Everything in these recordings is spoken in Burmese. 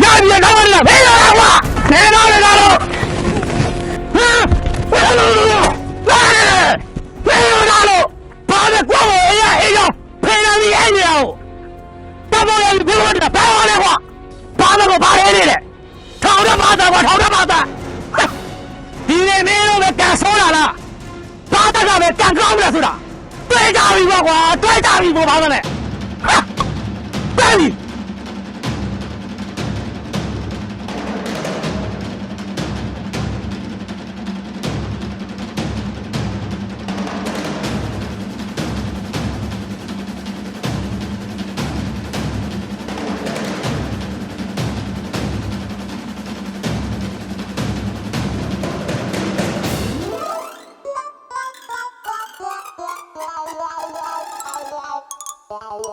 ရပြီတော့မလားဘယ်လိုလဲကွာနေတော့လေတော့ဟမ်ဘယ်လိုလဲဘယ်လိုဘယ်လိုလဲဘာလဲကွာအေးရအေးရဖေးရပြီအဲ့ရအောင်တော်တော်လေးဘယ်လိုလဲဘာလဲကွာဘာလဲဘာလဲနေလဲထောင်ရပါတာကွာထောင်ရပါတာဒီနေမင်းတို့ကကန်ဆိုးလာလားဘာတကပဲကန်ကောင်းမလားဆိုတာတွေ့ကြပြီပေါ့ကွာတွေ့ကြပြီပေါ့ဘာလဲဟာတွေ့ပြီ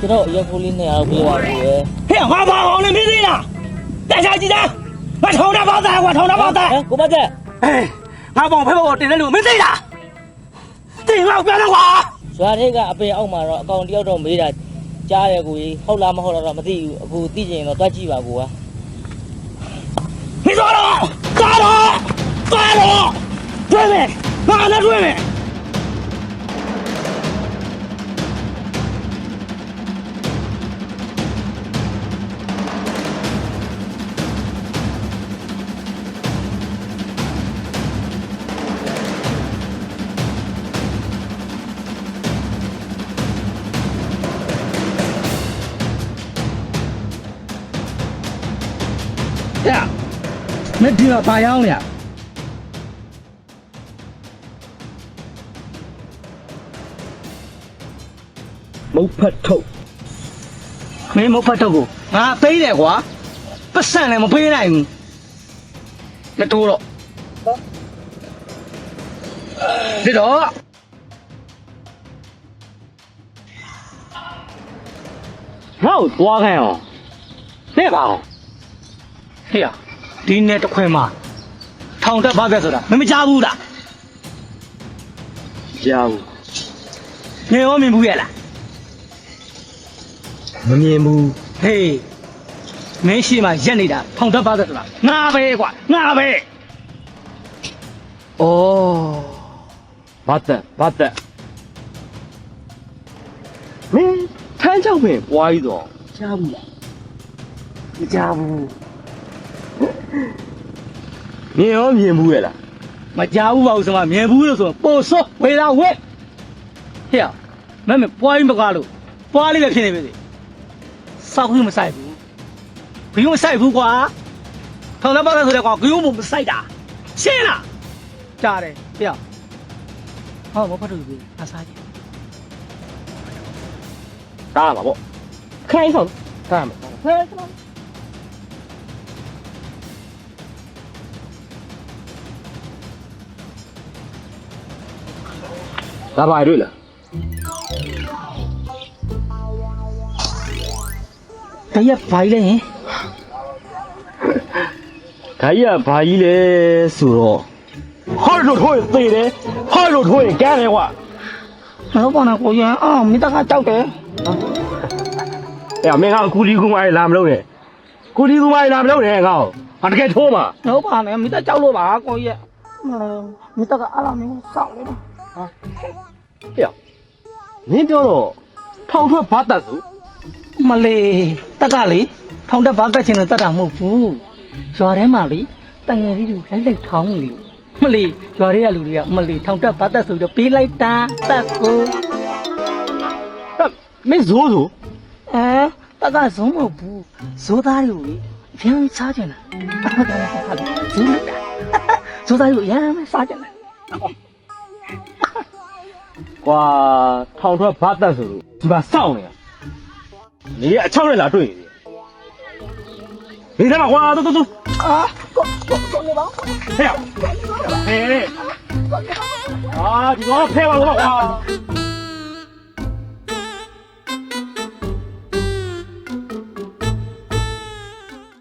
ကျွန်တော်အရက်ဖိုးလေးနဲ့အောင်ပြပါဘူးလေဟဲ့ငါဘာအောင်လဲမင်းသိလားတက်ချကြည့်တာငါထောင်းတာပါသားကွာထောင်းတာပါသားဟမ်ကိုမကျက်ဟဲ့ငါပေါင်ဖဲဘောတင်တဲ့လူမင်းသိလားတင်ငါပြန်တော့ကွာရွာထိပ်ကအပေအောက်မှာတော့အကောင်တယောက်တော့မေးတာကြားတယ်ကိုကြီးဟုတ်လားမဟုတ်လားတော့မသိဘူးအခုသိချင်ရင်တော့တွက်ကြည့်ပါကိုကမင်းသွားတော့ကားတော့ကားတော့တွေ့မယ်ငါလည်းတွေ့မယ်။ မင်းဒီတော့ပါရအောင်လေမုတ်ဖတ်ထုတ်မင်းမုတ်ဖတ်ထုတ်ကိုငါပေးတယ်ကွာပတ်စံလည်းမပေးနိုင်ဘူးမတိုးတော့ဒီတော့ငါ့ကိုသွားခိုင်းအောင်နဲ့ပါအောင်ဟေ့ ဒီနဲ့တစ်ခွင်မှာထောင်တက်ပါခဲ့ဆိုတာမမကြားဘူးလားကြားဘူးနေရောမြင်ဘူးရဲ့လားမမြင်ဘူးဟေးမင်းရှိမှရက်နေတာထောင်တက်ပါခဲ့ဆိုတာငါပဲကွာငါပဲဩဘာတက်ဘာတက်မင်းထမ်းချောက်ပင်ပွားကြီးတော့ကြားဘူးလားမကြားဘူး မြင်ရောမြင်ဘူးရဲ့လားမကြားဘူးပါဘူးဆိုမှမြင်ဘူးလို့ဆိုရင်ပို့စောဝေလာဝဲဟေ့ရမမပွားရင်မကားလို့ပွားလေးပဲဖြစ်နေပြီစေစောက်ကြီးမဆိုင်ဘူးဘီမဆိုင်ဘူးကွာထောင်တက်ပါခဲ့ဆိုတဲ့ကွာဘီမမဆိုင်တာရှင်းလားကြားတယ်ဟေ့ရဟောမဖတ်လို့ပြီအစားကြီးတားမှာပေါ့ခိုင်းဆောင်တားမှာဟဲ့ ဒါပါတွေ့လားတရက်ဘိုင်လဲရင်ဒါကြီးကဘာကြီးလဲဆိုတော့ဟောလို့ထိုးရင်သေတယ်ဟောလို့ထိုးရင်ကန်းတယ်ကွာမလို့ပေါ့နော်ကိုရင်အော်မိတကကြောက်တယ်အဲ့မင်းကကူဒီကူမိုင်းလာမလို့နဲ့ကူဒီကူမိုင်းလာမလို့နဲ့ငါ့ကိုဟာတကယ်ထိုးမှာလို့ပါနဲ့မိတကြောက်လို့ပါကိုရင်မလို့မိတကအားလုံးမျိုးစောင့်နေတော့ ဟေ့မင်းပြောတော့ထောင်ထွက်ဘာတက်စုမလေးတက်ကလေထောင်တက်ဘာကတ်ချင်လို့တတ်တာမဟုတ်ဘူးရွာထဲမှာလေတငယ်လေးတွေလိုက်လိုက်ထောင်းလေမလေးရွာထဲကလူတွေကမလေးထောင်တက်ဘာတက်ဆိုတော့ပေးလိုက်တာတက်ကိုမင်းဇိုးဇိုးအဲတက်ကဇုံးမဟုတ်ဘူးဇိုးသားတွေကိုလေရမ်းစားကြတာဟုတ်တယ်ဟုတ်တယ်ဇိုးလိုက်တာဇိုးသားတွေကိုရမ်းစားကြတာ ကွာထောင်ထွက်ဘာတက်ဆိုလို့ဒီမှာစောင့်နေတာနေရအချောက်နဲ့လာတွေ့နေနေတယ်မကွာတူတူတူအာကိုကိုကိုနေပါဟဲ့ဟဲ့အာဒီတော့ဖဲပါလို့ကွာ